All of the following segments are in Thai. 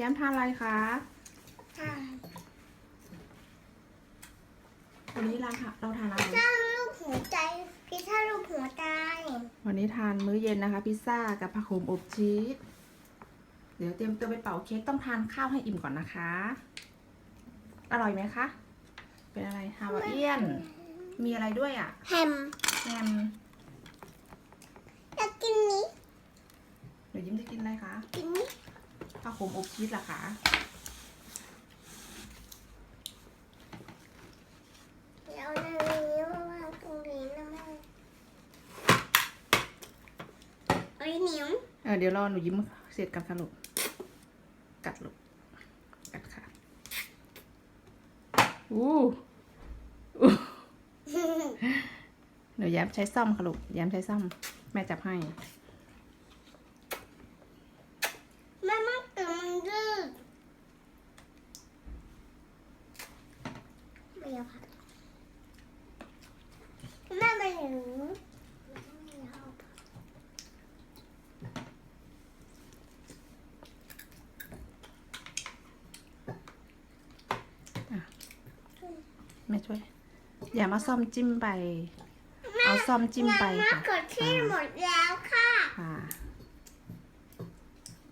แย้มทานอะไรคะค่ะวันนี้เราทานเราทานอะไรพิซซ่ารูปหัวใจพิซซ่ารูปหัวใจ วันนี้ทานมื้อเย็นนะคะ พิซซ่ากับผักโขมอบชีสเดี๋ยวเตรียมตัวไปเป่าเค้กต้องทานข้าวให้อิ่มก่อนนะคะ อร่อยไหมคะ เป็นอะไรฮาวาเอียน มีอะไรด้วยอะ แฮม แฮมอยากกินนี้ เดี๋ยวยิ้มจะกินอะไรคะ กิน นี้ผักโขมอบชีสเหรอคะเดี๋ยวเอาอันนี้มาวางตรงนี้นะแม่เอ้ยเหนียวเออเดี๋ยวรอหนูยิ้มเสร็จกันค่ะลูกกัดลูกกัดค่ะอู้อู้เดี๋ยวแย้มใช้ซ่อมค่ะลูกแย้มใช้ซ่อม แม่จับให้ แม่มันตึงมันยืด ไม่เอาผักแม่ไม่ถึงไม่เอาผักแม่ช่วย อย่ามาซ่อมจิ้มไป เอาซ่อมจิ้มไปงานมะค่ะเขือเทศหมดแล้วค่ะค่ะ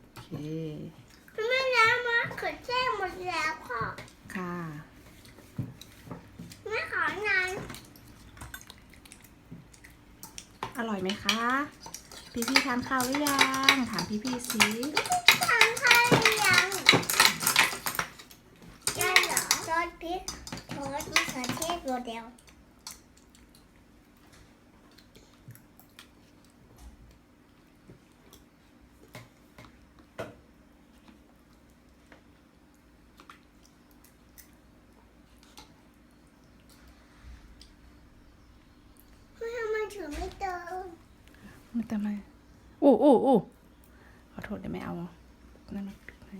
โอเคแม่น้ำมะเขือเทศหมดแล้วค่ะค่ะ แม่ขอนาน อร่อยไหมคะ พี่พี่ๆทานข้าวหรือยัง ถามพี่พี่ๆสิทานข้าวหรือยังได้เหรอซอสพริกซอสมะเขือเทศโมเดลเฮ้ยทำไมถึงไม่เติม ไม่ทำไมอู้อู้อู้ขอโทษเดี๋ยวไม่เอานั่นมาให้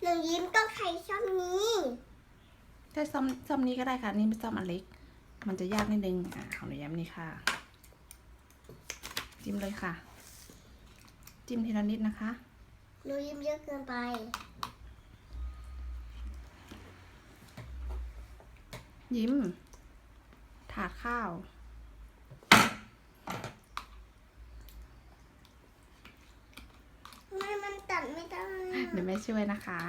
หนูยิ้มต้องใช้ช่องนี้ใช้ซ่อมซ่อมนี้ก็ได้ค่ะ นี่เป็นซ่อมอันเล็ก มันจะยากนิดนึง อ่าของหนูแย้มนี่ค่ะ จิ้มเลยค่ะ จิ้มทีละนิดนะคะ หนูยิ้มเยอะเกินไป ยิ้ม ถาดข้าวทำไมมันตัดไม่ได้อะเดี๋ยวแม่ช่วยนะคะ